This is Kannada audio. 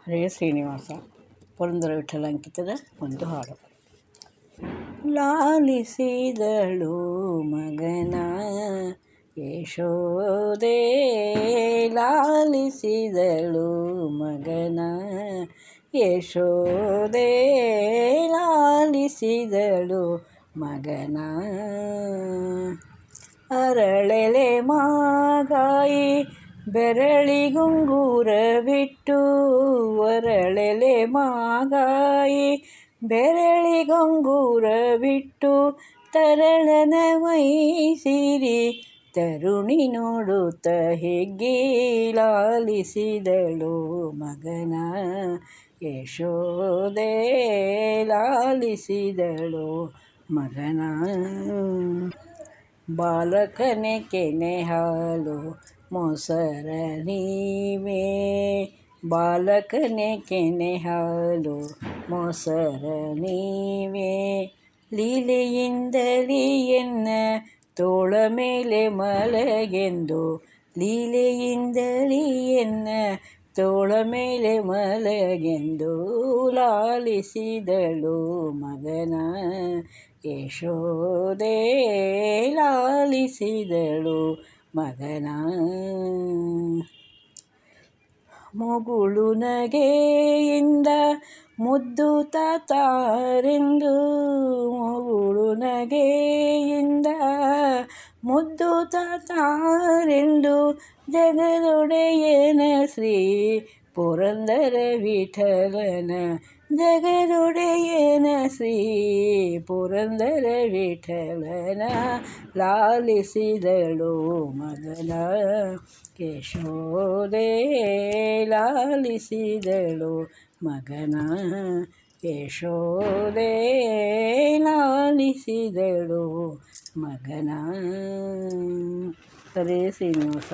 ಹರೇ ಶ್ರೀನಿವಾಸ, ಪುರಂದರ ವಿಠಲ ಅಂಕಿತದ ಒಂದು ಹಾಡು. ಲಾಲಿಸಿದಳು ಮಗನ ಯಶೋದೆ ಲಾಲಿಸಿದಳು ಮಗನ ಯಶೋದೆ ಲಾಲಿಸಿದಳು ಮಗನ. ಅರಳೆಲೆ ಮಾಗಾಯಿ ಬೆರಳಿಗುಂಗೂರ ಬಿಟ್ಟು ಒರಳೆಲೆ ಮಾಗಾಯಿ. ಬಿಟ್ಟು ತರಳನ ಮೈಸಿರಿ. ತರುಣಿ ನೋಡುತ್ತ ಲಾಲಿಸಿದಳು ಮಗನ. ಯಶೋದೆ ಲಾಲಿಸಿದಳು ಮಗನ. ಬಾಲಕನೆ ಕೆನೆ ಹಾಲು ಮೊಸರ ಬಾಲಕನೆ ಕೆನೆ ಹಾಲು ಮೊಸರ ನೀವೇ ಎನ್ನ ತೋಳ ಮೇಲೆ ಮಲಗೆಂದು ಲೀಲೆಯಿಂದಲೇ ಎನ್ನ ತೋಳ ಮೇಲೆ ಮಲಗೆಂದು ಲಾಲಿಸಿದಳು ಮಗನ ಯಶೋದೆ ಲಾಲಿಸಿದಳು ಮಗನ ಮೊಗುಳು ನಗೆಯಿಂದ ಮುದ್ದು ತಾರೆಂದು ಮೊಗುಳು ನಗೆಯಿಂದ ಮುದ್ದು ತಾರೆಂದು ಜಗದೊಡೆಯನ ಶ್ರೀ ಪುರಂದರ ವಿಠಲನ ಜಗದೊಡೆಯನ ಶ್ರೀ ಪುರಂದರ ವಿಠಲನ ಲಾಲಿಸಿದಳು ಮಗನ ಯಶೋದೆ ಲಾಲಿಸಿದಳು ಮಗನ ಯಶೋದೆ ಲಾಲಿಸಿದಳು ಮಗನ. ಹರೇ ಶ್ರೀನಿವಾಸ.